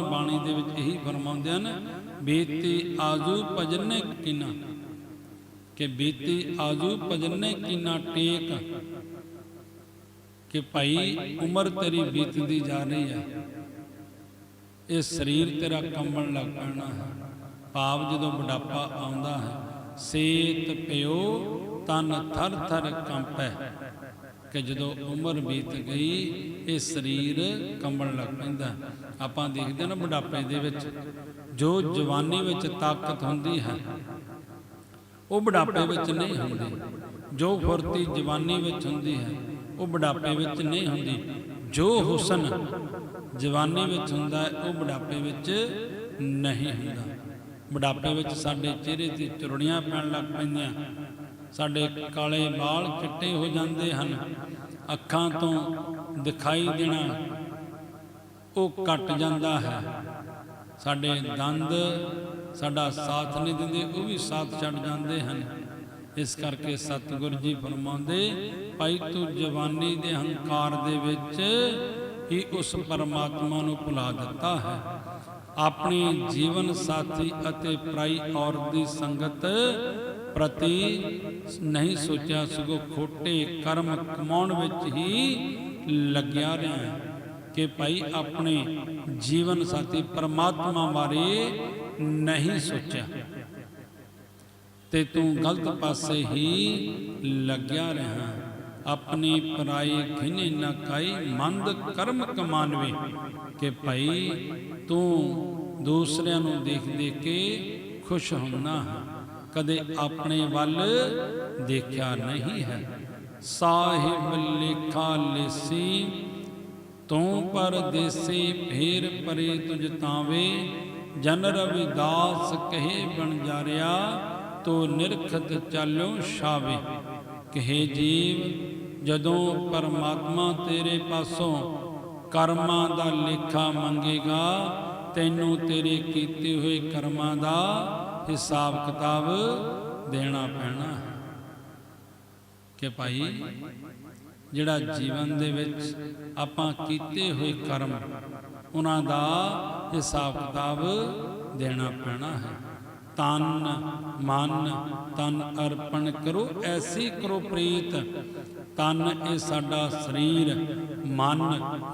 ਮਹਾਰਾਜ ਬਾਣੀ ਦੇ ਵਿੱਚ ਇਹੀ ਫਰਮਾਉਂਦੇ ਹਨ, ਬੀਤੀ ਆਜੂ ਭਜਨੇ ਕਿਨਾ। ਕਿ ਬੀਤੀ ਆਜੂ ਭਜਨੇ ਕਿਨਾ ਟੇਕ, ਕਿ ਭਾਈ ਉਮਰ ਤੇਰੀ ਬੀਤਦੀ ਜਾ ਰਹੀ ਹੈ ਇਹ ਸਰੀਰ ਤੇਰਾ ਕੰਬਣ ਲੱਗ ਪੈਣਾ ਹੈ। ਭਾਵ ਜਦੋਂ ਬੁਢਾਪਾ ਆਉਂਦਾ ਹੈ, ਸੇਤ ਪਿਓ ਤਨ ਥਰ ਥਰ ਕੰਪੈ। ਕਿ ਜਦੋਂ ਉਮਰ ਬੀਤ ਗਈ, ਇਹ ਸਰੀਰ ਕੰਬਣ ਲੱਗ ਪੈਂਦਾ। ਆਪਾਂ ਦੇਖਦੇ ਨਾ ਬੁਢਾਪੇ ਦੇ ਵਿੱਚ, ਜੋ ਜਵਾਨੀ ਵਿੱਚ ਤਾਕਤ ਹੁੰਦੀ ਹੈ, ਉਹ ਬੁਢਾਪੇ ਵਿੱਚ ਨਹੀਂ ਹੁੰਦੀ। ਜੋ ਫੁਰਤੀ ਜਵਾਨੀ ਵਿੱਚ ਹੁੰਦੀ ਹੈ, ਉਹ ਬੁਢਾਪੇ ਵਿੱਚ ਨਹੀਂ ਹੁੰਦੀ। ਜੋ ਹੁਸਨ ਜਵਾਨੀ ਵਿੱਚ ਹੁੰਦਾ ਹੈ, ਉਹ ਬੁਢਾਪੇ ਵਿੱਚ ਨਹੀਂ ਹੁੰਦਾ। ਬੁਢਾਪੇ ਵਿੱਚ ਸਾਡੇ ਚਿਹਰੇ ਤੇ ਚੁਰੜੀਆਂ ਪੈਣ ਲੱਗ ਪੈਂਦੀਆਂ। ਸਾਡੇ ਕਾਲੇ ਵਾਲ ਚਿੱਟੇ ਹੋ ਜਾਂਦੇ ਹਨ। ਅੱਖਾਂ ਤੋਂ ਦਿਖਾਈ ਦੇਣਾ ਉਹ ਘਟ ਜਾਂਦਾ ਹੈ। ਸਾਡੇ ਦੰਦ ਸਾਡਾ ਸਾਥ ਨਹੀਂ ਦਿੰਦੇ, ਉਹ ਵੀ ਸਾਥ ਛੱਡ ਜਾਂਦੇ ਹਨ। ਇਸ ਕਰਕੇ ਸਤਿਗੁਰੂ ਜੀ ਫਰਮਾਉਂਦੇ, ਭਾਈ ਤੂੰ ਜਵਾਨੀ ਦੇ ਹੰਕਾਰ ਦੇ ਵਿੱਚ ਹੀ ਉਸ ਪਰਮਾਤਮਾ ਨੂੰ ਭੁਲਾ ਦਿੱਤਾ ਹੈ। ਆਪਣੀ ਜੀਵਨ ਸਾਥੀ ਅਤੇ ਪ੍ਰਾਈ ਔਰਤ ਦੀ ਸੰਗਤ ਪ੍ਰਤੀ ਨਹੀਂ ਸੋਚਿਆ ਸਗੋਂ ਖੋਟੇ ਕਰਮ ਕਮਾਉਣ ਵਿੱਚ ਹੀ ਲੱਗਿਆ ਰਿਹਾ ਕਿ ਭਾਈ ਆਪਣੇ ਜੀਵਨ ਸਾਥੀ ਪਰਮਾਤਮਾ ਬਾਰੇ ਨਹੀਂ ਸੋਚਿਆ। ਤੇ ਤੂੰ ਗਲਤ ਪਾਸੇ ਹੀ ਲੱਗਿਆ ਰਿਹਾ। ਆਪਣੀ ਪਰਾਈ ਘਿਨੇ ਨਾ ਕਾਈ ਮੰਦ ਕਰਮ ਕਮਾਨਵੇ ਕਿ ਭਾਈ ਤੂੰ ਦੂਸਰਿਆਂ ਨੂੰ ਦੇਖ ਦੇਖ ਕੇ ਖੁਸ਼ ਹੁੰਨਾ ਹੈ। ਕਦੇ ਆਪਣੇ ਵੱਲ ਦੇਖਿਆ ਨਹੀਂ ਹੈ। ਸਾਹਿਬ ਲੇਖਾ ਲੇਸੀ, ਤੂੰ ਪਰਦੇਸੀ ਫੇਰ ਪਰੇ ਤੁਝ ਤਾਵੇ ਜਨ ਰਵਿਦਾਸ ਕਹੇ ਬਣ ਤੋ ਨਿਰਖਤ ਚਾਲਿਓ ਸ਼ਾਵੇ ਕਹੇ ਜੀਵ, ਜਦੋਂ ਪਰਮਾਤਮਾ ਤੇਰੇ ਪਾਸੋਂ ਕਰਮਾਂ ਦਾ ਲੇਖਾ ਮੰਗੇਗਾ, ਤੈਨੂੰ ਤੇਰੇ ਕੀਤੇ ਹੋਏ ਕਰਮਾਂ ਦਾ ਹਿਸਾਬ ਕਿਤਾਬ ਦੇਣਾ ਪੈਣਾ ਹੈ ਕਿ ਭਾਈ, ਜਿਹੜਾ ਜੀਵਨ ਦੇ ਵਿੱਚ ਆਪਾਂ ਕੀਤੇ ਹੋਏ ਕਰਮ, ਉਹਨਾਂ ਦਾ ਹਿਸਾਬ ਕਿਤਾਬ ਦੇਣਾ ਪੈਣਾ ਹੈ। ਤਨ, ਮਨ, ਤਨ ਅਰਪਣ ਕਰੋ, ਐਸੀ ਕਰੋ ਪ੍ਰੀਤ। ਤਨ ਇਹ ਸਾਡਾ ਸਰੀਰ, ਮਨ,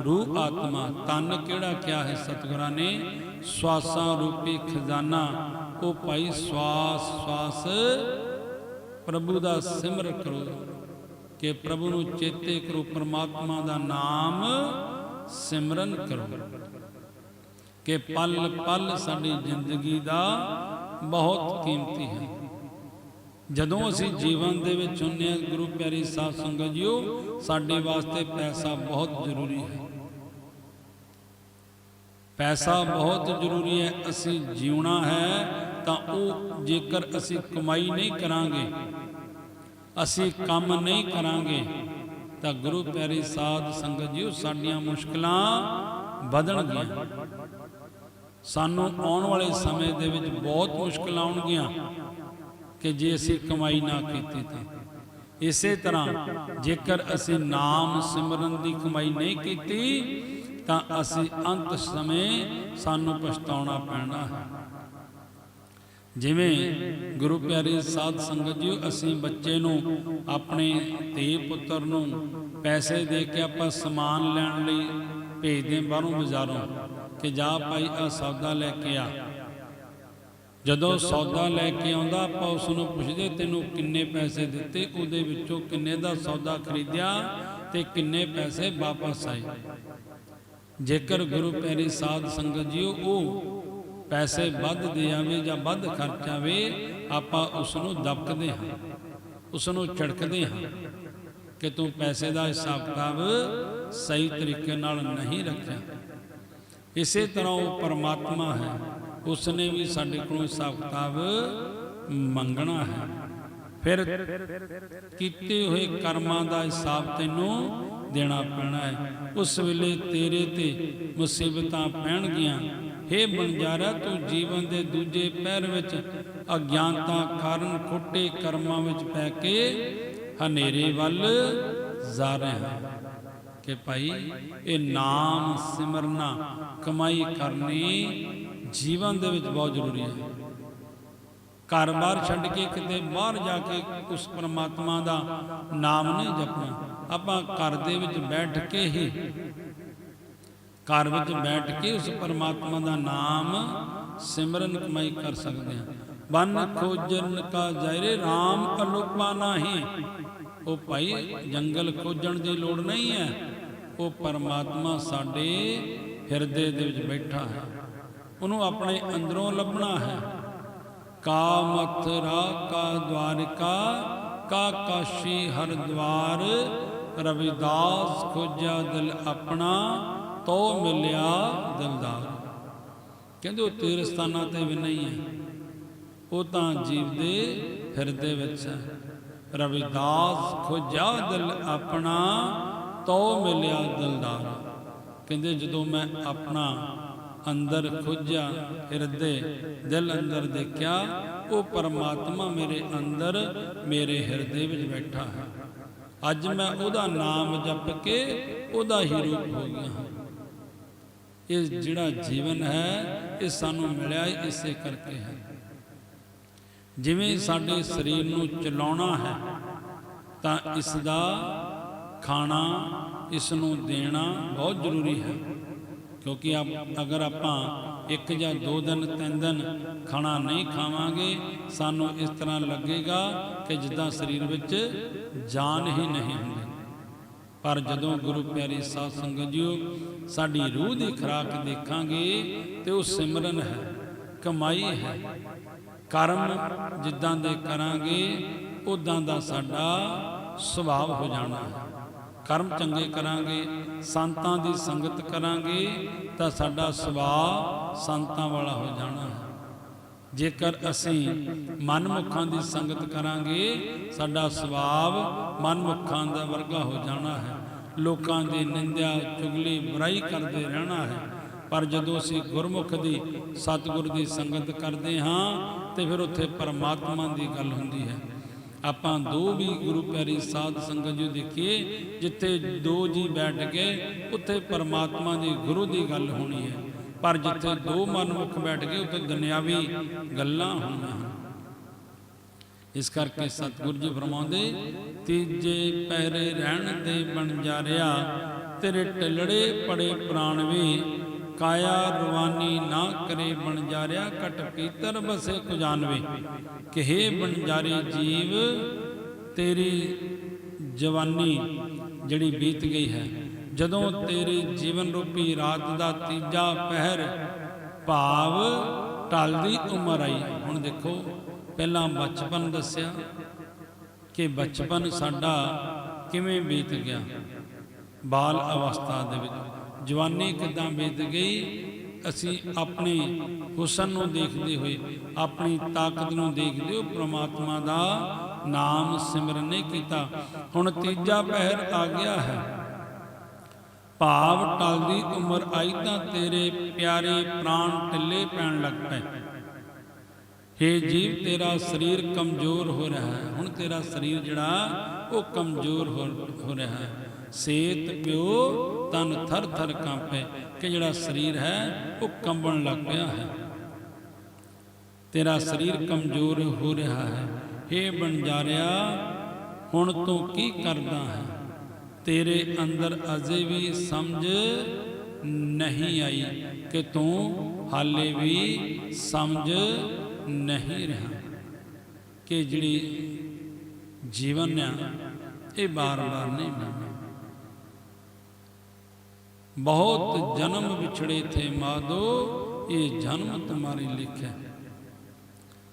ਰੂਹ, ਆਤਮਾ। ਤਨ ਕਿਹੜਾ ਕਿਹਾ ਹੈ ਸਤਿਗੁਰਾਂ ਨੇ? ਸਵਾਸਾਂ ਰੂਪੀ ਖਜ਼ਾਨਾ। ਉਹ ਭਾਈ ਸਵਾਸ ਸਵਾਸ ਪ੍ਰਭੂ ਦਾ ਸਿਮਰ ਕਰੋ ਕਿ ਪ੍ਰਭੂ ਨੂੰ ਚੇਤੇ ਕਰੋ, ਪਰਮਾਤਮਾ ਦਾ ਨਾਮ ਸਿਮਰਨ ਕਰੋ, ਕਿ ਪਲ ਪਲ ਸਾਡੀ ਜ਼ਿੰਦਗੀ ਦਾ ਬਹੁਤ ਕੀਮਤੀ ਹੈ। ਜਦੋਂ ਅਸੀਂ ਜੀਵਨ ਦੇ ਵਿੱਚ ਹੁੰਨੇ ਹਾਂ, ਗੁਰੂ ਪਿਆਰੀ ਸਾਧ ਸੰਗਤ ਜੀਓ, ਸਾਡੇ ਵਾਸਤੇ ਪੈਸਾ ਬਹੁਤ ਜ਼ਰੂਰੀ ਹੈ। ਪੈਸਾ ਬਹੁਤ ਜ਼ਰੂਰੀ ਹੈ, ਅਸੀਂ ਜਿਉਣਾ ਹੈ ਤਾਂ ਉਹ ਜੇਕਰ ਅਸੀਂ ਕਮਾਈ ਨਹੀਂ ਕਰਾਂਗੇ, ਅਸੀਂ ਕੰਮ ਨਹੀਂ ਕਰਾਂਗੇ, ਤਾਂ ਗੁਰੂ ਪਿਆਰੇ ਸਾਧ ਸੰਗਤ ਜੀਓ, ਸਾਡੀਆਂ ਮੁਸ਼ਕਲਾਂ ਵਧਣਗੀਆਂ। ਸਾਨੂੰ ਆਉਣ ਵਾਲੇ ਸਮੇਂ ਦੇ ਵਿੱਚ ਬਹੁਤ ਮੁਸ਼ਕਲਾਂ ਆਉਣਗੀਆਂ ਕਿ ਜੇ ਅਸੀਂ ਕਮਾਈ ਨਾ ਕੀਤੀ ਤੇ। ਇਸੇ ਤਰ੍ਹਾਂ ਜੇਕਰ ਅਸੀਂ ਨਾਮ ਸਿਮਰਨ ਦੀ ਕਮਾਈ ਨਹੀਂ ਕੀਤੀ, ਤਾਂ ਅਸੀਂ ਅੰਤ ਸਮੇਂ ਸਾਨੂੰ ਪਛਤਾਉਣਾ ਪੈਣਾ ਹੈ। ਜਿਵੇਂ ਗੁਰੂ ਪਿਆਰੇ ਸਾਧ ਸੰਗਤ ਜੀ, ਅਸੀਂ ਬੱਚੇ ਨੂੰ ਆਪਣੇ ਧੀ ਪੁੱਤਰ ਨੂੰ ਪੈਸੇ ਦੇ ਕੇ ਆਪਾਂ ਸਮਾਨ ਲੈਣ ਲਈ ਭੇਜਦੇ ਬਾਹਰੋਂ ਬਾਜ਼ਾਰੋਂ ਕਿ ਜਾ ਭਾਈ ਆ ਸੌਦਾ ਲੈ ਕੇ ਆ। ਜਦੋਂ ਸੌਦਾ ਲੈ ਕੇ ਆਉਂਦਾ, ਆਪਾਂ ਉਸ ਨੂੰ ਪੁੱਛਦੇ, ਤੈਨੂੰ ਕਿੰਨੇ ਪੈਸੇ ਦਿੱਤੇ? ਉਹਦੇ ਵਿੱਚੋਂ ਕਿੰਨੇ ਦਾ ਸੌਦਾ ਖਰੀਦਿਆ ਤੇ ਕਿੰਨੇ ਪੈਸੇ ਵਾਪਸ ਆਏ। ਜੇਕਰ ਗੁਰੂ ਪਿਆਰੀ ਸਾਧ ਸੰਗਤ ਜੀਓ ਉਹ ਪੈਸੇ ਵੱਧ ਦੇ ਆਵੇ ਜਾਂ ਵੱਧ ਖਰਚ ਆਵੇ, ਆਪਾਂ ਉਸ ਨੂੰ ਦਬਕਦੇ ਹਾਂ ਉਸ ਨੂੰ ਝੜਕਦੇ ਹਾਂ ਕਿ ਤੂੰ ਪੈਸੇ ਦਾ ਹਿਸਾਬ ਕਿਤਾਬ ਸਹੀ ਤਰੀਕੇ ਨਾਲ ਨਹੀਂ ਰੱਖਿਆ। ਇਸੇ ਤਰ੍ਹਾਂ ਉਹ ਪਰਮਾਤਮਾ ਹੈ ਉਸ ਨੇ ਵੀ ਸਾਡੇ ਕੋਲੋਂ ਹਿਸਾਬ ਕਿਤਾਬ ਮੰਗਣਾ ਹੈ। ਫਿਰ ਕੀਤੇ ਹੋਏ ਕਰਮਾਂ ਦਾ ਹਿਸਾਬ ਤੈਨੂੰ ਦੇਣਾ ਪੈਣਾ ਹੈ। ਉਸ ਵੇਲੇ ਤੇਰੇ ਤੇ ਮੁਸੀਬਤਾਂ ਪੈਣਗੀਆਂ ਹੇ ਬੰਜਾਰਾ, ਤੂੰ ਜੀਵਨ ਦੇ ਦੂਜੇ ਪਹਿਰ ਵਿੱਚ ਅਗਿਆਨਤਾ ਕਾਰਨ ਖੋਟੇ ਕਰਮਾਂ ਵਿੱਚ ਪੈ ਕੇ ਹਨੇਰੇ ਵੱਲ ਜਾ ਰਿਹਾ ਹੈ। ਕਿ ਭਾਈ, ਇਹ ਨਾਮ ਸਿਮਰਨਾ ਕਮਾਈ ਕਰਨੀ ਜੀਵਨ ਦੇ ਵਿੱਚ ਬਹੁਤ ਜ਼ਰੂਰੀ ਹੈ। ਘਰ-ਬਾਰ ਛੱਡ ਕੇ ਕਿਤੇ ਬਾਹਰ ਜਾ ਕੇ ਉਸ ਪਰਮਾਤਮਾ ਦਾ ਨਾਮ ਨਹੀਂ ਜਪਣਾ। ਆਪਾਂ ਘਰ ਦੇ ਵਿੱਚ ਬੈਠ ਕੇ ਹੀ ਘਰ ਵਿੱਚ ਬੈਠ ਕੇ ਉਸ ਪਰਮਾਤਮਾ ਦਾ ਨਾਮ ਸਿਮਰਨ ਕਮਾਈ ਕਰ ਸਕਦੇ ਹਾਂ। ਬਨ ਖੋਜਨ ਕਾ ਜਾਇਰੇ RAM ਅਲੋਪਾ ਨਹੀਂ। ਉਹ ਭਾਈ ਜੰਗਲ ਖੋਜਣ ਦੀ ਲੋੜ ਨਹੀਂ ਹੈ। ਉਹ ਪਰਮਾਤਮਾ ਸਾਡੇ ਹਿਰਦੇ ਦੇ ਵਿੱਚ ਬੈਠਾ ਹੈ। ਉਹਨੂੰ ਆਪਣੇ ਅੰਦਰੋਂ ਲੱਭਣਾ ਹੈ। ਕਾ ਮਥੁਰਾ ਕਾ ਦਵਾਰਿਕਾ, ਕਾ ਕਾਸ਼ੀ ਹਰਿਦੁਆਰ। ਰਵਿਦਾਸ ਖੋਜਾ ਦਿਲ ਆਪਣਾ। ਤੋ ਮਿਲਿਆ ਦਿਲਦਾਰ ਕਹਿੰਦੇ ਉਹ ਤੀਰ ਸਥਾਨਾਂ ਤੇ ਵੀ ਨਹੀਂ ਹੈ। ਉਹ ਤਾਂ ਜੀਵ ਦੇ ਹਿਰਦੇ ਵਿੱਚ ਹੈ। ਰਵਿਦਾਸ ਖੋਜਾ ਦਿਲ ਆਪਣਾ, ਤੋ ਮਿਲਿਆ ਦਿਲਦਾਰ ਕਹਿੰਦੇ ਜਦੋਂ ਮੈਂ ਆਪਣਾ ਅੰਦਰ ਖੋਜਿਆ ਹਿਰਦੇ, ਦਿਲ ਅੰਦਰ ਦੇਖਿਆ, ਉਹ ਪਰਮਾਤਮਾ ਮੇਰੇ ਅੰਦਰ, ਮੇਰੇ ਹਿਰਦੇ ਵਿੱਚ ਬੈਠਾ ਹੈ। ਅੱਜ ਮੈਂ ਉਹਦਾ ਨਾਮ ਜਪ ਕੇ ਉਹਦਾ ਹੀ ਰੂਪ ਹੋ ਗਿਆ ਹਾਂ। ਇਹ ਜਿਹੜਾ ਜੀਵਨ ਹੈ, ਇਹ ਸਾਨੂੰ ਮਿਲਿਆ ਇਸੇ ਕਰਕੇ ਹੈ। ਜਿਵੇਂ ਸਾਡੇ ਸਰੀਰ ਨੂੰ ਚਲਾਉਣਾ ਹੈ, ਤਾਂ ਇਸ ਦਾ ਖਾਣਾ ਇਸ ਨੂੰ ਦੇਣਾ ਬਹੁਤ ਜ਼ਰੂਰੀ ਹੈ। ਕਿਉਂਕਿ ਆਪ, ਅਗਰ ਆਪਾਂ ਇੱਕ ਜਾਂ ਦੋ ਦਿਨ, ਤਿੰਨ ਦਿਨ ਖਾਣਾ ਨਹੀਂ ਖਾਵਾਂਗੇ, ਸਾਨੂੰ ਇਸ ਤਰ੍ਹਾਂ ਲੱਗੇਗਾ ਕਿ ਜਿੱਦਾਂ ਸਰੀਰ ਵਿੱਚ ਜਾਨ ਹੀ ਨਹੀਂ ਹੁੰਦੀ। ਪਰ ਜਦੋਂ ਗੁਰੂ ਪਿਆਰੀ ਸਾਧ ਸੰਗਤ ਜੀਓ ਸਾਡੀ ਰੂਹ ਦੀ ਖੁਰਾਕ ਦੇਖਾਂਗੇ ਤੇ ਉਹ ਸਿਮਰਨ ਹੈ, ਕਮਾਈ ਹੈ। ਕਰਮ ਜਿੱਦਾਂ ਦੇ ਕਰਾਂਗੇ ਉਦਾਂ ਦਾ ਸਾਡਾ ਸੁਭਾਅ ਹੋ ਜਾਣਾ ਹੈ। ਕਰਮ ਚੰਗੇ ਕਰਾਂਗੇ, ਸੰਤਾਂ ਦੀ ਸੰਗਤ ਕਰਾਂਗੇ, ਤਾਂ ਸਾਡਾ ਸੁਭਾਅ ਸੰਤਾਂ ਵਾਲਾ ਹੋ ਜਾਣਾ ਹੈ। ਜੇਕਰ ਅਸੀਂ ਮਨਮੁਖਾਂ ਦੀ ਸੰਗਤ ਕਰਾਂਗੇ, ਸਾਡਾ ਸੁਭਾਅ ਮਨਮੁਖਾਂ ਦਾ ਵਰਗਾ ਹੋ ਜਾਣਾ ਹੈ। ਲੋਕਾਂ ਦੀ ਨਿੰਦਿਆ, ਚੁਗਲੀ, ਬੁਰਾਈ ਕਰਦੇ ਰਹਿਣਾ ਹੈ। ਪਰ ਜਦੋਂ ਅਸੀਂ ਗੁਰਮੁਖ ਦੀ, ਸਤਿਗੁਰ ਦੀ ਸੰਗਤ ਕਰਦੇ ਹਾਂ, ਤੇ ਫਿਰ ਉੱਥੇ ਪਰਮਾਤਮਾ ਦੀ ਗੱਲ ਹੁੰਦੀ ਹੈ। ਆਪਾਂ ਦੋ ਵੀ ਗੁਰੂ ਪਿਆਰੀ ਸਾਧ ਸੰਗਤ ਜੀ ਦੇਖੀਏ, ਜਿੱਥੇ ਦੋ ਜੀ ਬੈਠ ਗਏ ਉੱਥੇ ਪਰਮਾਤਮਾ ਦੀ, ਗੁਰੂ ਦੀ ਗੱਲ ਹੋਣੀ ਹੈ। ਪਰ ਜਿੱਥੇ ਦੋ ਮਨਮੁਖ ਬੈਠ ਗਏ ਉੱਥੇ ਦੁਨਿਆਵੀ ਗੱਲਾਂ ਹੋਣੀਆਂ ਹਨ। ਇਸ ਕਰਕੇ ਸਤਿਗੁਰੂ ਜੀ ਫਰਮਾਉਂਦੇ ਤੀਜੇ ਪਹਿਰੇ ਰਹਿਣ ਦੇ ਬਣ ਜਾ ਰਿਆ ਤੇਰੇ ਟਲੜੇ ਪੜੇ ਪ੍ਰਾਣ ਵੇ, ਕਾਇਆ ਰਵਾਨੀ ਨਾ ਕਰੇ ਬਣ ਕਟ ਪੀਤਰ ਬਸੇ ਕੁਜਾਨਵੇ ਕਿਹੇ ਬਣ ਜਾਰੇ ਜੀਵ, ਤੇਰੀ ਜਵਾਨੀ ਜਿਹੜੀ ਬੀਤ ਗਈ ਹੈ। ਜਦੋਂ ਤੇਰੀ ਜੀਵਨ ਰੂਪੀ ਰਾਤ ਦਾ ਤੀਜਾ ਪਹਿਰ ਭਾਵ ਟਲਦੀ ਉਮਰ ਆਈ। ਹੁਣ ਦੇਖੋ ਪਹਿਲਾਂ ਬਚਪਨ ਦੱਸਿਆ ਕਿ ਬਚਪਨ ਸਾਡਾ ਕਿਵੇਂ ਬੀਤ ਗਿਆ? ਬਾਲ ਅਵਸਥਾ ਦੇ ਵਿੱਚ। ਜਵਾਨੀ ਕਿਦਾਂ ਬੀਤ ਗਈ? ਅਸੀਂ ਆਪਣੀ ਹੁਸਨ ਨੂੰ ਦੇਖਦੇ ਹੋਏ, ਆਪਣੀ ਤਾਕਤ ਨੂੰ ਦੇਖਦੇ ਹੋ ਪ੍ਰਮਾਤਮਾ ਦਾ ਨਾਮ ਸਿਮਰਨ ਨਹੀਂ ਕੀਤਾ। ਹੁਣ ਤੀਜਾ ਪਹਿਰ ਆ ਗਿਆ ਹੈ। ਭਾਵ ਟਲਦੀ ਉਮਰ ਆਈ ਤਾਂ ਤੇਰੇ ਪਿਆਰੇ ਪ੍ਰਾਣ ਟਿੱਲੇ ਪੈਣ ਲੱਗ ਪਏ। ਹੇ ਜੀਵ, ਤੇਰਾ ਸਰੀਰ ਕਮਜ਼ੋਰ ਹੋ ਰਿਹਾ ਹੈ। ਹੁਣ ਤੇਰਾ ਸਰੀਰ ਜਿਹੜਾ, ਉਹ ਕਮਜ਼ੋਰ ਹੋ ਰਿਹਾ ਹੈ। ਸੇਤ ਪਿਓ ਤਨ ਥਰ ਥਰ ਕੰਪੇ ਕਿ ਜਿਹੜਾ ਸਰੀਰ ਹੈ, ਉਹ ਕੰਬਣ ਲੱਗ ਪਿਆ ਹੈ। ਤੇਰਾ ਸਰੀਰ ਕਮਜ਼ੋਰ ਹੋ ਰਿਹਾ ਹੈ। ਹੇ ਬੰਜਾਰਿਆ, ਹੁਣ ਤੂੰ ਕੀ ਕਰਦਾ ਹੈ? ਤੇਰੇ ਅੰਦਰ ਅਜੇ ਵੀ ਸਮਝ ਨਹੀਂ ਆਈ ਕਿ ਤੂੰ ਹਾਲੇ ਵੀ ਸਮਝ ਨਹੀਂ ਰਿਹਾ ਕਿ ਜਿਹੜੀ ਜੀਵਨ ਆ, ਇਹ ਬਾਰ-ਬਾਰ ਨਹੀਂ ਮਿਲਣਾ ਬਹੁਤ ਜਨਮ ਵਿਛੜੇ ਥੇ ਮਾਦੋ ਇਹ ਜਨਮ ਤੁਮਾਰੀ ਲਿਖਿਆ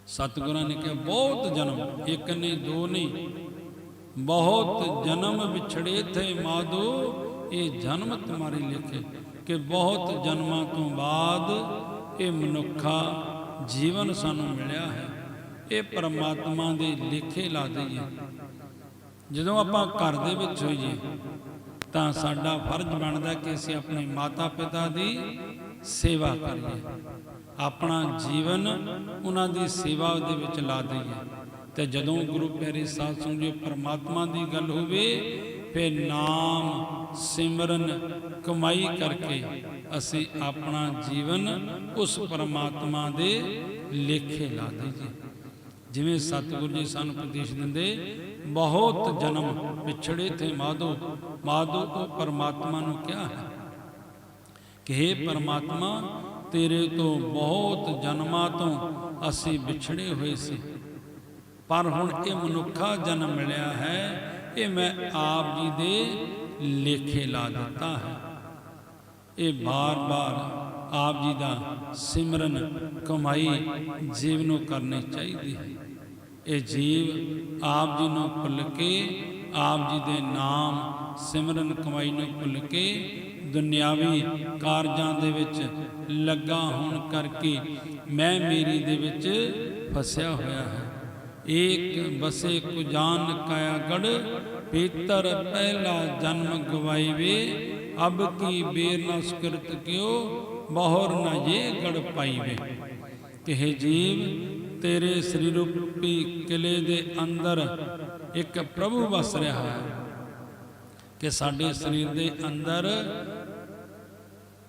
ਸਤਿਗੁਰਾਂ ਨੇ ਕਿਹਾ, ਬਹੁਤ ਜਨਮ, ਇੱਕ ਨੇ ਦੋ ਨਹੀਂ। ਬਹੁਤ ਜਨਮ ਵਿਛੜੇ ਥੇ ਮਾਦੋ ਇਹ ਜਨਮ ਤੁਮਾਰੀ ਲਿਖੇ। ਕਿ ਬਹੁਤ ਜਨਮਾਂ ਤੋਂ ਬਾਅਦ ਇਹ ਮਨੁੱਖਾ ਜੀਵਨ ਸਾਨੂੰ ਮਿਲਿਆ ਹੈ, ਇਹ ਪਰਮਾਤਮਾ ਦੇ ਲਿਖੇ ਲਾ ਦਈਏ। ਜਦੋਂ ਆਪਾਂ ਘਰ ਦੇ ਵਿੱਚ ਹੋਈਏ, ਤਾਂ ਸਾਡਾ ਫਰਜ਼ ਬਣਦਾ ਕਿ ਅਸੀਂ ਆਪਣੇ ਮਾਤਾ ਪਿਤਾ ਦੀ ਸੇਵਾ ਕਰੀਏ। ਆਪਣਾ ਜੀਵਨ ਉਹਨਾਂ ਦੀ ਸੇਵਾ ਦੇ ਵਿੱਚ ਲਾ ਦਈਏ। ਤੇ ਜਦੋਂ ਗੁਰੂ ਪਿਆਰੇ ਸਾਧ ਸੰਗਤ ਜੀ ਪਰਮਾਤਮਾ ਦੀ ਗੱਲ ਹੋਵੇ, ਫਿਰ ਨਾਮ, ਸਿਮਰਨ, ਕਮਾਈ ਕਰਕੇ ਅਸੀਂ ਆਪਣਾ ਜੀਵਨ ਉਸ ਪਰਮਾਤਮਾ ਦੇ ਲੇਖੇ ਲਾ ਦਈਏ। ਜਿਵੇਂ ਸਤਿਗੁਰੂ ਜੀ ਸਾਨੂੰ ਉਪਦੇਸ਼ ਦਿੰਦੇ, ਬਹੁਤ ਜਨਮ ਵਿਛੜੇ ਤੇ ਮਾਧੋ ਮਾਧੋ ਉਹ ਪਰਮਾਤਮਾ ਨੂੰ ਕਿਹਾ ਹੈ? ਕਿ हे ਪਰਮਾਤਮਾ, ਤੇਰੇ ਤੋਂ ਬਹੁਤ ਜਨਮਾਂ ਤੋਂ ਅਸੀਂ ਵਿਛੜੇ ਹੋਏ ਸੀ। ਪਰ ਹੁਣ ਇਹ ਮਨੁੱਖਾ ਜਨਮ ਮਿਲਿਆ ਹੈ, ਇਹ ਮੈਂ ਆਪ ਜੀ ਦੇ ਲੇਖੇ ਲਾ ਦਿੱਤਾ ਹੈ। ਇਹ ਬਾਰ-ਬਾਰ ਆਪ ਜੀ ਦਾ ਸਿਮਰਨ, ਕਮਾਈ ਜੀਵ ਨੂੰ ਕਰਨੀ ਚਾਹੀਦੀ ਹੈ। ਇਹ ਜੀਵ ਆਪ ਜੀ ਨੂੰ ਭੁੱਲ ਕੇ, ਆਪ ਜੀ ਦੇ ਨਾਮ, ਸਿਮਰਨ, ਕਮਾਈ ਨੂੰ ਭੁੱਲ ਕੇ ਦੁਨਿਆਵੀ ਕਾਰਜਾਂ ਦੇ ਵਿੱਚ ਲੱਗਾ ਹੋਣ ਕਰਕੇ ਮੈਂ ਮੇਰੀ ਦੇ ਵਿੱਚ ਫਸਿਆ ਹੋਇਆ ਹੈ। ਏਕ ਬਸੇ ਕੁ ਜਾਨ ਕਾਇਆ ਗੜ ਪੀਤਰ ਪਹਿਲਾ ਜਨਮ ਗਵਾਈਵੇ ਅਬ ਕੀ ਬੇਰ ਨ ਸੁਕਰਤ ਕਿਉ? ਬਹੁਰ ਨ ਇਹ ਗੜ ਪਾਈਵੇ। ਜੀਵ ਤੇਰੇ ਸਰੀਰ ਰੂਪੀ ਕਿਲੇ ਦੇ ਅੰਦਰ ਇੱਕ ਪ੍ਰਭੂ ਵਸ ਰਿਹਾ ਹੈ ਕਿ ਸਾਡੇ ਸਰੀਰ ਦੇ ਅੰਦਰ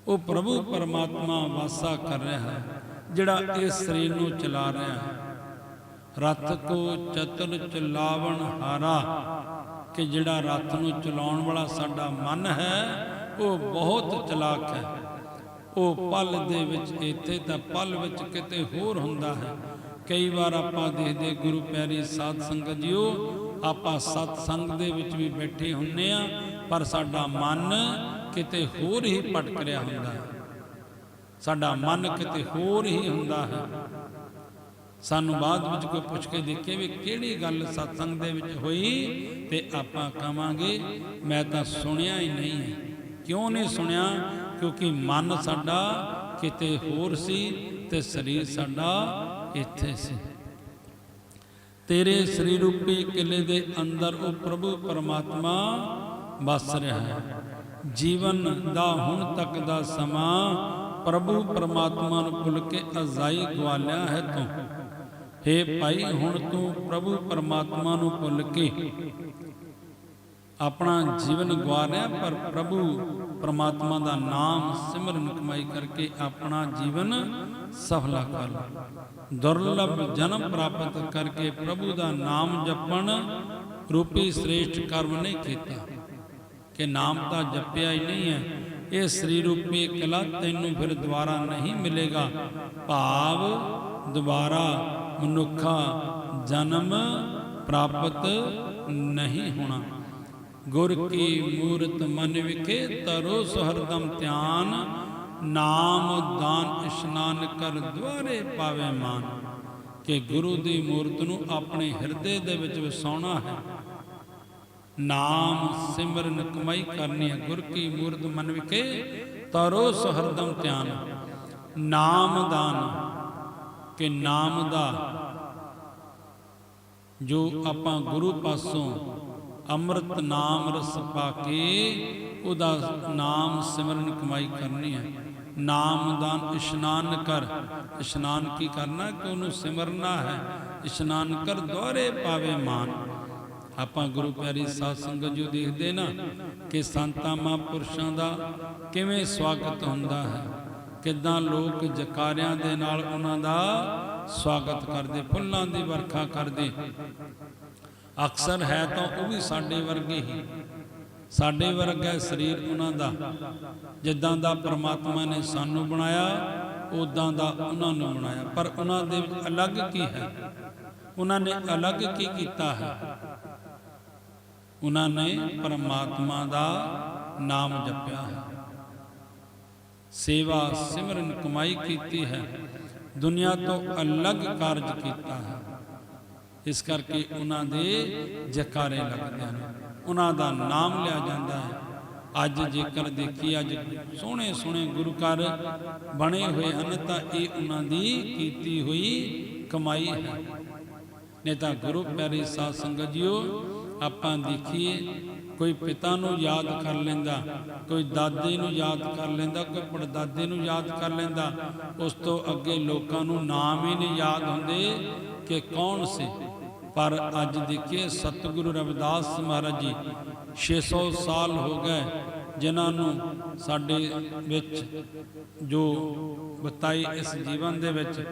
ਉਹ ਪ੍ਰਭੂ ਪਰਮਾਤਮਾ ਵਾਸਾ ਕਰ ਰਿਹਾ ਹੈ, ਜਿਹੜਾ ਇਸ ਸਰੀਰ ਨੂੰ ਚਲਾ ਰਿਹਾ ਹੈ। ਰਥ ਕੋ ਚਤੁਰ ਚਲਾਵਣ ਹਾਰਾ, ਕਿ ਜਿਹੜਾ ਰਥ ਨੂੰ ਚਲਾਉਣ ਵਾਲਾ ਸਾਡਾ ਮਨ ਹੈ ਉਹ ਬਹੁਤ ਚਲਾਕ ਹੈ। ਉਹ ਪਲ ਦੇ ਵਿੱਚ ਇੱਥੇ ਤਾਂ ਪਲ ਵਿੱਚ ਕਿਤੇ ਹੋਰ ਹੁੰਦਾ ਹੈ। ਕਈ ਵਾਰ ਆਪਾਂ ਦੇਖਦੇ ਗੁਰੂ ਪਿਆਰੀ ਸਾਧ ਸੰਗਤ ਜੀਓ, ਆਪਾਂ ਸਤ ਸੰਗ ਦੇ ਵਿੱਚ ਵੀ ਬੈਠੇ ਹੁੰਨੇ ਆ ਪਰ ਸਾਡਾ ਮਨ ਕਿਤੇ ਹੋਰ ਹੀ ਭਟਕ ਰਿਹਾ ਹੁੰਦਾ ਹੈ। ਸਾਡਾ ਮਨ ਕਿਤੇ ਹੋਰ ਹੀ ਹੁੰਦਾ ਹੈ। ਸਾਨੂੰ ਬਾਅਦ ਵਿੱਚ ਕੋਈ ਪੁੱਛ ਕੇ ਦੇਖੇ ਵੀ ਕਿਹੜੀ ਗੱਲ ਸਤਸੰਗ ਦੇ ਵਿੱਚ ਹੋਈ ਤੇ ਆਪਾਂ ਕਵਾਂਗੇ, ਮੈਂ ਤਾਂ ਸੁਣਿਆ ਹੀ ਨਹੀਂ ਹੈ। ਕਿਉਂ ਨਹੀਂ ਸੁਣਿਆ? ਕਿਉਂਕਿ ਮਨ ਸਾਡਾ ਕਿਤੇ ਹੋਰ ਸੀ ਤੇ ਸਰੀਰ ਸਾਡਾ ਇੱਥੇ ਸੀ। ਤੇਰੇ ਸਰੀਰ ਰੂਪੀ ਕਿਲੇ ਦੇ ਅੰਦਰ ਉਹ ਪ੍ਰਭੂ ਪਰਮਾਤਮਾ ਵਸ ਰਿਹਾ ਹੈ। ਜੀਵਨ ਦਾ ਹੁਣ ਤੱਕ ਦਾ ਸਮਾਂ ਪ੍ਰਭੂ ਪਰਮਾਤਮਾ ਨੂੰ ਭੁੱਲ ਕੇ ਅਜ਼ਾਈ ਗਵਾਲਿਆ ਹੈ ਤੂੰ। हे ਭਾਈ, ਹੁਣ ਤੂੰ ਪ੍ਰਭੂ ਪਰਮਾਤਮਾ ਨੂੰ ਭੁੱਲ ਕੇ ਆਪਣਾ ਜੀਵਨ ਗਵਾ ਰਿਹਾ, ਪਰ ਪ੍ਰਭੂ ਪਰਮਾਤਮਾ ਦਾ ਨਾਮ ਸਿਮਰਨ ਕਮਾਈ ਕਰਕੇ ਆਪਣਾ ਜੀਵਨ ਸਫਲਾ ਕਰ ਲੈ। ਦੁਰਲਭ ਜਨਮ ਪ੍ਰਾਪਤ ਕਰਕੇ ਪ੍ਰਭੂ ਦਾ ਨਾਮ ਜਪਣ ਰੂਪੀ ਸ੍ਰੇਸ਼ਟ ਕਰਮ ਨਹੀਂ ਕੀਤਾ। ਕਿ ਨਾਮ ਤਾਂ ਜਪਿਆ ਹੀ ਨਹੀਂ ਹੈ, ਇਹ ਸਰੀਰ ਰੂਪੀ ਕਲਾ ਤੈਨੂੰ ਫਿਰ ਦੁਬਾਰਾ ਨਹੀਂ ਮਿਲੇਗਾ। ਭਾਵ ਦੁਬਾਰਾ ਮਨੁੱਖਾ ਜਨਮ ਪ੍ਰਾਪਤ ਨਹੀਂ ਹੋਣਾ। ਗੁਰ ਕੀ ਮੂਰਤ ਮਨ ਵਿਖੇ ਤਰੋ ਸੁਹਰਦਮ ਧਿਆਨ, ਨਾਮ ਦਾਨ ਇਸ਼ਨਾਨ ਕਰ ਦੁਆਰੇ ਪਾਵੇ ਮਾਨ। ਕਿ ਗੁਰੂ ਦੀ ਮੂਰਤ ਨੂੰ ਆਪਣੇ ਹਿਰਦੇ ਦੇ ਵਿੱਚ ਵਸਾਉਣਾ ਹੈ। ਨਾਮ ਸਿਮਰਨ ਕਮਾਈ ਕਰਨੀ ਹੈ। ਗੁਰ ਕੀ ਮੂਰਤ ਮਨ ਵਿਖੇ ਤਰੋ ਸੁਹਰਦਮ ਧਿਆਨ, ਨਾਮ ਦਾਨ। ਕਿ ਨਾਮ ਦਾ ਜੋ ਆਪਾਂ ਗੁਰੂ ਪਾਸੋਂ ਅੰਮ੍ਰਿਤ ਨਾਮ ਰਸ ਪਾ ਕੇ ਉਹਦਾ ਨਾਮ ਸਿਮਰਨ ਕਮਾਈ ਕਰਨੀ ਹੈ। ਨਾਮਦਾਨ ਇਸ਼ਨਾਨ ਕਰ। ਇਸ਼ਨਾਨ ਕੀ ਕਰਨਾ? ਕਿ ਉਹਨੂੰ ਸਿਮਰਨਾ ਹੈ। ਇਸ਼ਨਾਨ ਕਰ, ਦੁਆਰੇ ਪਾਵੇ ਮਾਨ। ਆਪਾਂ ਗੁਰੂ ਪਿਆਰੀ ਸਾਧ ਸੰਗਤ ਜੋ ਦੇਖਦੇ ਨਾ ਕਿ ਸੰਤਾਂ ਮਹਾਂਪੁਰਸ਼ਾਂ ਦਾ ਕਿਵੇਂ ਸਵਾਗਤ ਹੁੰਦਾ ਹੈ। ਕਿੱਦਾਂ ਲੋਕ ਜਕਾਰਿਆਂ ਦੇ ਨਾਲ ਉਹਨਾਂ ਦਾ ਸਵਾਗਤ ਕਰਦੇ, ਫੁੱਲਾਂ ਦੀ ਵਰਖਾ ਕਰਦੇ। ਅਕਸਰ ਹੈ ਤਾਂ ਉਹ ਵੀ ਸਾਡੇ ਵਰਗੇ ਹੀ। ਸਾਡੇ ਵਰਗਾ ਸਰੀਰ ਉਹਨਾਂ ਦਾ। ਜਿੱਦਾਂ ਦਾ ਪ੍ਰਮਾਤਮਾ ਨੇ ਸਾਨੂੰ ਬਣਾਇਆ ਉਦਾਂ ਦਾ ਉਹਨਾਂ ਨੂੰ ਬਣਾਇਆ। ਪਰ ਉਹਨਾਂ ਦੇ ਵਿੱਚ ਅਲੱਗ ਕੀ ਹੈ? ਉਹਨਾਂ ਨੇ ਅਲੱਗ ਕੀ ਕੀਤਾ ਹੈ? ਉਹਨਾਂ ਨੇ ਪਰਮਾਤਮਾ ਦਾ ਨਾਮ ਜਪਿਆ ਹੈ। ਸੇਵਾ ਸਿਮਰਨ ਕਮਾਈ ਕੀਤੀ ਹੈ। ਦੁਨੀਆ ਤੋਂ ਅਲੱਗ ਕਾਰਜ ਕੀਤਾ ਹੈ। ਇਸ ਕਰਕੇ ਉਹਨਾਂ ਦੇ ਜਕਾਰੇ ਲੱਗਦੇ ਹਨ। ਉਹਨਾਂ ਦਾ ਨਾਮ ਲਿਆ ਜਾਂਦਾ ਹੈ। ਅੱਜ ਜੇਕਰ ਦੇਖੀ ਅੱਜ ਸੋਹਣੇ ਸੋਹਣੇ ਗੁਰੂ ਘਰ ਬਣੇ ਹੋਏ ਹਨ, ਤਾਂ ਇਹ ਉਹਨਾਂ ਦੀ ਕੀਤੀ ਹੋਈ ਕਮਾਈ ਹੈ। ਨਹੀਂ ਤਾਂ ਗੁਰੂ ਪਿਆਰੇ ਸਾਧ ਸੰਗਤ ਜੀਓ, ਆਪਾਂ ਦੇਖੀਏ, ਕੋਈ ਪਿਤਾ ਨੂੰ ਯਾਦ ਕਰ ਲੈਂਦਾ, ਕੋਈ ਦਾਦੇ ਨੂੰ ਯਾਦ ਕਰ ਲੈਂਦਾ, ਕੋਈ ਪੜਦਾਦੇ ਨੂੰ ਯਾਦ ਕਰ ਲੈਂਦਾ, ਉਸ ਤੋਂ ਅੱਗੇ ਲੋਕਾਂ ਨੂੰ ਨਾਮ ਹੀ ਨਹੀਂ ਯਾਦ ਹੁੰਦੇ ਕਿ ਕੌਣ ਸੀ। ਪਰ ਅੱਜ ਦੇਖੀਏ ਸਤਿਗੁਰੂ ਰਵਿਦਾਸ ਮਹਾਰਾਜ ਜੀ 600 ਸਾਲ ਹੋ ਗਏ ਜਿਨ੍ਹਾਂ ਨੂੰ ਸਾਡੇ ਵਿੱਚ ਜੋ ਬਤਾਈ ਇਸ ਜੀਵਨ ਦੇ ਵਿੱਚ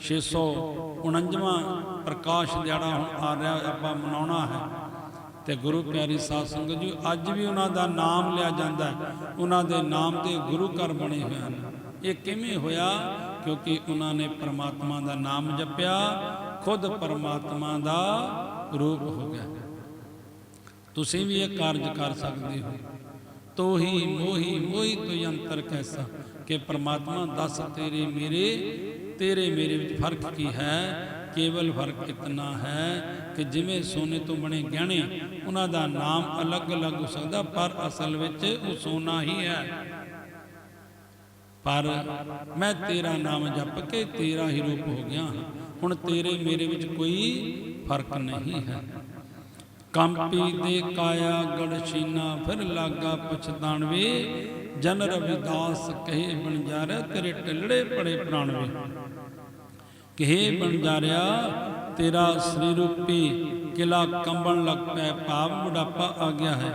649ਵਾਂ ਪ੍ਰਕਾਸ਼ ਦਿਹਾੜਾ ਹੁਣ ਆ ਰਿਹਾ ਆਪਾਂ ਮਨਾਉਣਾ ਹੈ। ਤੇ ਗੁਰੂ ਪਿਆਰੀ ਸਾਧ ਸੰਗਤ ਜੀ, ਅੱਜ ਵੀ ਉਹਨਾਂ ਦਾ ਨਾਮ ਲਿਆ ਜਾਂਦਾ ਉਹਨਾਂ ਦੇ ਨਾਮ ਤੇ ਗੁਰੂ ਘਰ ਬਣੇ ਹੋਏ ਹਨ। ਇਹ ਕਿਵੇਂ ਹੋਇਆ? ਕਿਉਂਕਿ ਉਹਨਾਂ ਨੇ ਪ੍ਰਮਾਤਮਾ ਦਾ ਨਾਮ ਜਪਿਆ ਖੁਦ ਪਰਮਾਤਮਾ ਦਾ ਰੂਪ ਹੋ ਗਿਆ। ਤੁਸੀਂ ਵੀ ਇਹ ਕਾਰਜ ਕਰ ਸਕਦੇ ਹੋ। ਤੋਹੀ, ਮੋਹੀ ਮੋਹੀ ਤੁਜ ਅੰਤਰ ਕੈਸਾ ਕਿ ਪ੍ਰਮਾਤਮਾ ਦੱਸ ਤੇਰੇ ਮੇਰੇ ਤੇਰੇ ਮੇਰੇ ਵਿੱਚ ਫ਼ਰਕ ਕੀ ਹੈ? ਕੇਵਲ ਫ਼ਰਕ ਇਤਨਾ ਹੈ ਕਿ ਜਿਵੇਂ ਸੋਨੇ ਤੋਂ ਬਣੇ ਗਹਿਣੇ, ਉਹਨਾਂ ਦਾ ਨਾਮ ਅਲੱਗ-ਅਲੱਗ ਹੋ ਸਕਦਾ, ਪਰ ਅਸਲ ਵਿੱਚ ਉਹ ਸੋਨਾ ਹੀ ਹੈ। ਪਰ ਮੈਂ ਤੇਰਾ ਨਾਮ ਜਪ ਕੇ ਤੇਰਾ ਹੀ ਰੂਪ ਹੋ ਗਿਆ ਹਾਂ। ਹੁਣ ਤੇਰੇ ਮੇਰੇ ਵਿੱਚ ਕੋਈ ਫ਼ਰਕ ਨਹੀਂ ਹੈ। ਕੰਪੀ ਦੇ ਕਾਇਆ ਗੜਸ਼ੀਨਾ ਫਿਰ ਲਾਗਾ ਪਛਤਾਣਵੇ ਜਨ ਰਵਿਦਾਸ ਕਹੇ ਬਣਜਾਰਾ ਤੇਰੇ ਟਿਲੜੇ ਪੜੇ ਪ੍ਰਾਣਵੇ ਕਹੇ ਬਣਜਾਰਿਆ ਤੇਰਾ ਸ੍ਰੀ ਰੂਪੀ ਕਿਲਾ ਕੰਬਣ ਲੱਗ ਪਿਆ, ਭਾਵ ਬੁਢਾਪਾ ਆ ਗਿਆ ਹੈ।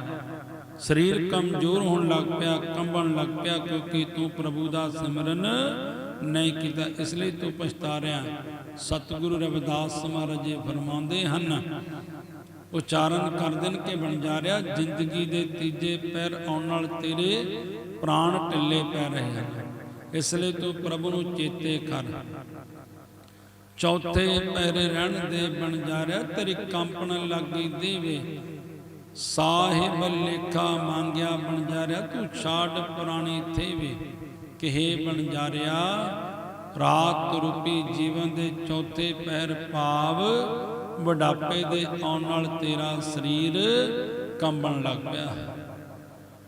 ਸਰੀਰ ਕਮਜ਼ੋਰ ਹੋਣ ਲੱਗ ਪਿਆ, ਕੰਬਣ ਲੱਗ ਪਿਆ ਕਿਉਂਕਿ ਤੂੰ ਪ੍ਰਭੂ ਦਾ ਸਿਮਰਨ ਨਹੀਂ ਕੀਤਾ, ਇਸ ਲਈ ਤੂੰ ਪਛਤਾ ਰਿਹਾ ਸਤਿਗੁਰੂ ਰਵਿਦਾਸ ਮਹਾਰਾਜ ਜੀ ਫਰਮਾਉਂਦੇ ਹਨ, ਉਚਾਰਨ ਕਰ ਦੇਣ ਕੇ ਬਣ ਜਾ ਰਿਹਾ, ਜ਼ਿੰਦਗੀ ਦੇ ਤੀਜੇ ਪੈਰ ਆਉਣ ਨਾਲ ਤੇਰੇ ਪ੍ਰਾਣ ਢਿੱਲੇ ਪੈ ਰਹੇ ਹਨ। ਇਸ ਲਈ ਤੂੰ ਪ੍ਰਭੂ ਨੂੰ ਚੇਤੇ ਕਰ। ਚੌਥੇ ਪੈਰੇ ਰਹਿਣ ਦੇ ਬਣ ਜਾ ਰਿਹਾ, ਤੇਰੀ ਕੰਪਣ ਲੱਗੀ ਦੇਵੇ। ਸਾਹਿਬ ਲੇਖਾ ਮੰਗਿਆ ਬਣ ਜਾ ਰਿਹਾ, ਤੂੰ ਛਾੜ ਪੁਰਾਣੀ ਥੇਵੇ। ਕਿਹੇ ਬਣ ਜਾ ਰਿਹਾ? ਰਾਤ ਰੂਪੀ ਜੀਵਨ ਦੇ ਚੌਥੇ ਪੈਰ ਭਾਵ ਬੁਢਾਪੇ ਦੇ ਆਉਣ ਨਾਲ ਤੇਰਾ ਸਰੀਰ ਕੰਬਣ ਲੱਗ ਪਿਆ।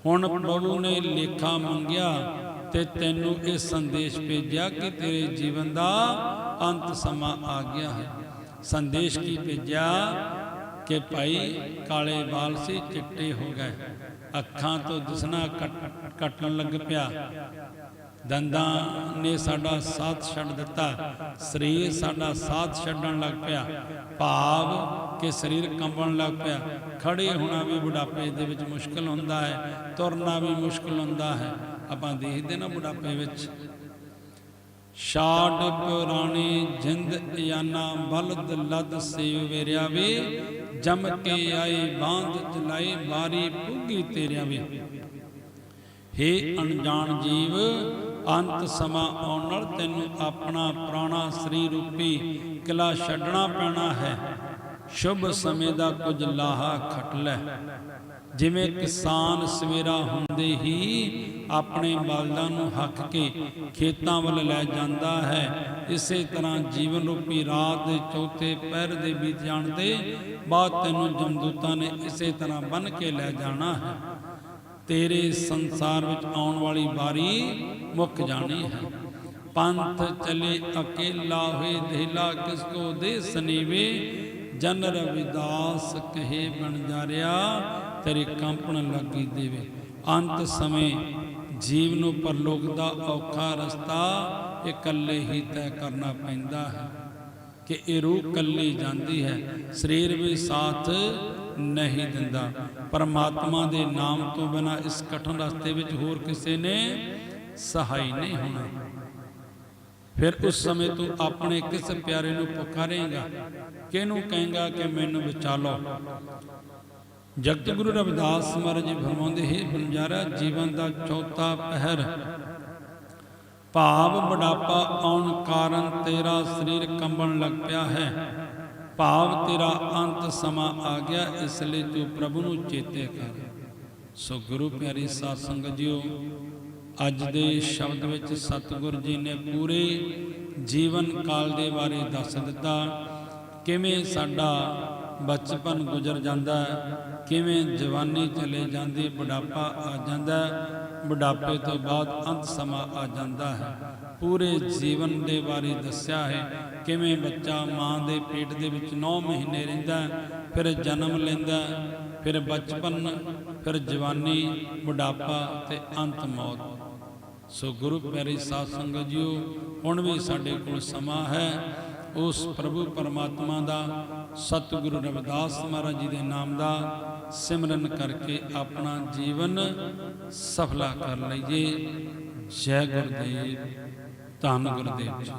ਹੁਣ ਪ੍ਰਭੂ ਨੇ ਲੇਖਾ ਮੰਗਿਆ ਤੇ ਤੈਨੂੰ ਇਹ ਸੰਦੇਸ਼ ਭੇਜਿਆ ਕਿ ਤੇਰੇ ਜੀਵਨ ਦਾ ਅੰਤ ਸਮਾਂ ਆ ਗਿਆ ਹੈ। ਸੰਦੇਸ਼ ਕੀ ਭੇਜਿਆ? ਕਿ ਭਾਈ ਕਾਲੇ ਵਾਲ ਸੀ, ਚਿੱਟੇ ਹੋ ਗਏ। ਅੱਖਾਂ ਤੋਂ ਦਿਸਣਾ ਕੱਟ- ਕੱਟਣ ਲੱਗ ਪਿਆ। ਦੰਦਾਂ ਨੇ ਸਾਡਾ ਸਾਥ ਛੱਡ ਦਿੱਤਾ। ਸਰੀਰ ਸਾਡਾ ਸਾਥ ਛੱਡਣ ਲੱਗ ਪਿਆ। ਭਾਵ ਕਿ ਸਰੀਰ ਕੰਬਣ ਲੱਗ ਪਿਆ। ਖੜੇ ਹੋਣਾ ਵੀ ਬੁਢਾਪੇ ਦੇ ਵਿੱਚ ਮੁਸ਼ਕਲ ਹੁੰਦਾ ਹੈ, ਤੁਰਨਾ ਵੀ ਮੁਸ਼ਕਲ ਹੁੰਦਾ ਹੈ। ਆਪਾਂ ਦੇਖਦੇ ਨਾ ਬੁਢਾਪੇ ਵਿੱਚ। ਛਾੜ ਪੁਰਾਣੀ ਜਿੰਦ ਇਆਨਾ, ਬਲਦ ਲੱਦ ਸੇਵ ਵੇਰਿਆ ਵੇ। ਜਮ ਕੇ ਆਈ ਬਾਂਧ ਚਲਾਈ ਬਾਰੀ ਪੁੱਗੀ ਤੇਰਿਆਂ ਵੇ। ਹੇ ਅਣਜਾਣ ਜੀਵ ਅੰਤ ਸਮਾਂ ਆਉਣ ਨਾਲ ਤੈਨੂੰ ਆਪਣਾ ਪੁਰਾਣਾ ਸਰੀਰ ਰੂਪੀ ਕਿਲਾ ਛੱਡਣਾ ਪੈਣਾ ਹੈ। ਸ਼ੁਭ ਸਮੇਂ ਦਾ ਕੁਝ ਲਾਹਾ ਖਟ ਲੈ। ਜਿਵੇਂ ਕਿਸਾਨ ਸਵੇਰਾ ਹੁੰਦੇ ਹੀ ਆਪਣੇ ਬਲਦਾਂ ਨੂੰ ਹੱਕ ਕੇ ਖੇਤਾਂ ਵੱਲ ਲੈ ਜਾਂਦਾ ਹੈ, ਇਸੇ ਤਰ੍ਹਾਂ ਜੀਵਨ ਰੂਪੀ ਰਾਤ ਦੇ ਚੌਥੇ ਪਹਿਰ ਦੇ ਬੀਤ ਜਾਣ ਤੇ ਬਾਅਦ ਤੈਨੂੰ ਜਮਦੂਤਾਂ ਨੇ ਇਸੇ ਤਰ੍ਹਾਂ ਬੰਨ ਕੇ ਲੈ ਜਾਣਾ ਹੈ। ਤੇਰੇ ਸੰਸਾਰ ਵਿੱਚ ਆਉਣ ਵਾਲੀ ਵਾਰੀ ਮੁੱਕ ਜਾਣੀ ਹੈ। ਪੰਥ ਚਲੇ ਅਕੇਲਾ ਹੋਏ ਦੇਲਾ ਕਿਸ ਕੋ ਦੇ ਸਨੀਵੇ, ਜਨ ਰਵਿਦਾਸ ਕਹੇ ਬਣ ਜਾ ਰਿਆ, ਤੇਰੇ ਕੰਪਣ ਲੱਗੀ ਦੇਵੇ। ਅੰਤ ਸਮੇਂ ਜੀਵ ਨੂੰ ਪਰਲੋਕ ਦਾ ਔਖਾ ਰਸਤਾ ਇਕੱਲੇ ਹੀ ਤੈਅ ਕਰਨਾ ਪੈਂਦਾ ਹੈ ਕਿ ਇਹ ਰੂਹ ਇਕੱਲੀ ਜਾਂਦੀ ਹੈ, ਸਰੀਰ ਵੀ ਸਾਥ ਨਹੀਂ ਦਿੰਦਾ। ਪਰਮਾਤਮਾ ਦੇ ਨਾਮ ਤੋਂ ਬਿਨਾ ਇਸ ਕਠਨ ਰਸਤੇ ਵਿੱਚ ਹੋਰ ਕਿਸੇ ਨੇ ਸਹਾਈ ਨਹੀਂ ਹੋਣਾ। ਫਿਰ ਉਸ ਸਮੇਂ ਤੂੰ ਆਪਣੇ ਕਿਸ ਪਿਆਰੇ ਨੂੰ ਪੁਕਾਰੇਂਗਾ? ਕਿਹਨੂੰ ਕਹੇਂਗਾ ਕਿ ਮੈਨੂੰ ਬਚਾ ਲਓ? ਜਗਤ ਗੁਰੂ ਰਵਿਦਾਸ ਮਹਾਰਾਜ ਜੀ ਫਰਮਾਉਂਦੇ, ਹੈ ਬੰਜਾਰਾ, ਜੀਵਨ ਦਾ ਚੌਥਾ ਪਹਿਰ। ਭਾਵ ਬੁਢਾਪਾ ਆਉਣ ਕਾਰਨ ਤੇਰਾ ਸਰੀਰ ਕੰਬਣ ਲੱਗ ਪਿਆ ਹੈ। ਭਾਵ ਤੇਰਾ ਅੰਤ ਸਮਾਂ ਆ ਗਿਆ, ਇਸ ਲਈ ਤੂੰ ਪ੍ਰਭੂ ਨੂੰ ਚੇਤੇ ਕਰ। ਸੋ ਗੁਰੂ ਪਿਆਰੀ ਸਾਧ ਸੰਗਤ ਜੀਓ, ਅੱਜ ਦੇ ਸ਼ਬਦ ਵਿੱਚ ਸਤਿਗੁਰ ਜੀ ਨੇ ਪੂਰੇ ਜੀਵਨ ਕਾਲ ਦੇ ਬਾਰੇ ਦੱਸ ਦਿੱਤਾ, ਕਿਵੇਂ ਸਾਡਾ ਬਚਪਨ ਗੁਜ਼ਰ ਜਾਂਦਾ, ਕਿਵੇਂ ਜਵਾਨੀ ਚਲੇ ਜਾਂਦੀ, ਬੁਢਾਪਾ ਆ ਜਾਂਦਾ, ਬੁਢਾਪੇ ਤੋਂ ਬਾਅਦ ਅੰਤ ਸਮਾਂ ਆ ਜਾਂਦਾ ਹੈ। ਪੂਰੇ ਜੀਵਨ ਦੇ ਬਾਰੇ ਦੱਸਿਆ ਹੈ। ਕਿਵੇਂ ਬੱਚਾ ਮਾਂ ਦੇ ਪੇਟ ਦੇ ਵਿੱਚ 9 ਮਹੀਨੇ ਰਹਿੰਦਾ ਫਿਰ ਜਨਮ ਲੈਂਦਾ ਫਿਰ ਬਚਪਨ, ਫਿਰ ਜਵਾਨੀ, ਬੁਢਾਪਾ ਤੇ ਅੰਤ ਮੌਤ। ਸੋ ਗੁਰੂ ਪਿਆਰੀ ਸਾਧ ਸੰਗਤ ਜੀਓ, ਹੁਣ ਵੀ ਸਾਡੇ ਕੋਲ ਸਮਾਂ ਹੈ। ਉਸ ਪ੍ਰਭੂ ਪਰਮਾਤਮਾ ਦਾ, ਸਤਿਗੁਰੂ ਰਵਿਦਾਸ ਮਹਾਰਾਜ ਜੀ ਦੇ ਨਾਮ ਦਾ ਸਿਮਰਨ ਕਰਕੇ ਆਪਣਾ ਜੀਵਨ ਸਫਲਾ ਕਰ ਲਈਏ। ਜੈ ਗੁਰਦੇਵ। ਧੰਨ ਗੁਰਦੇਵ ਜੀ।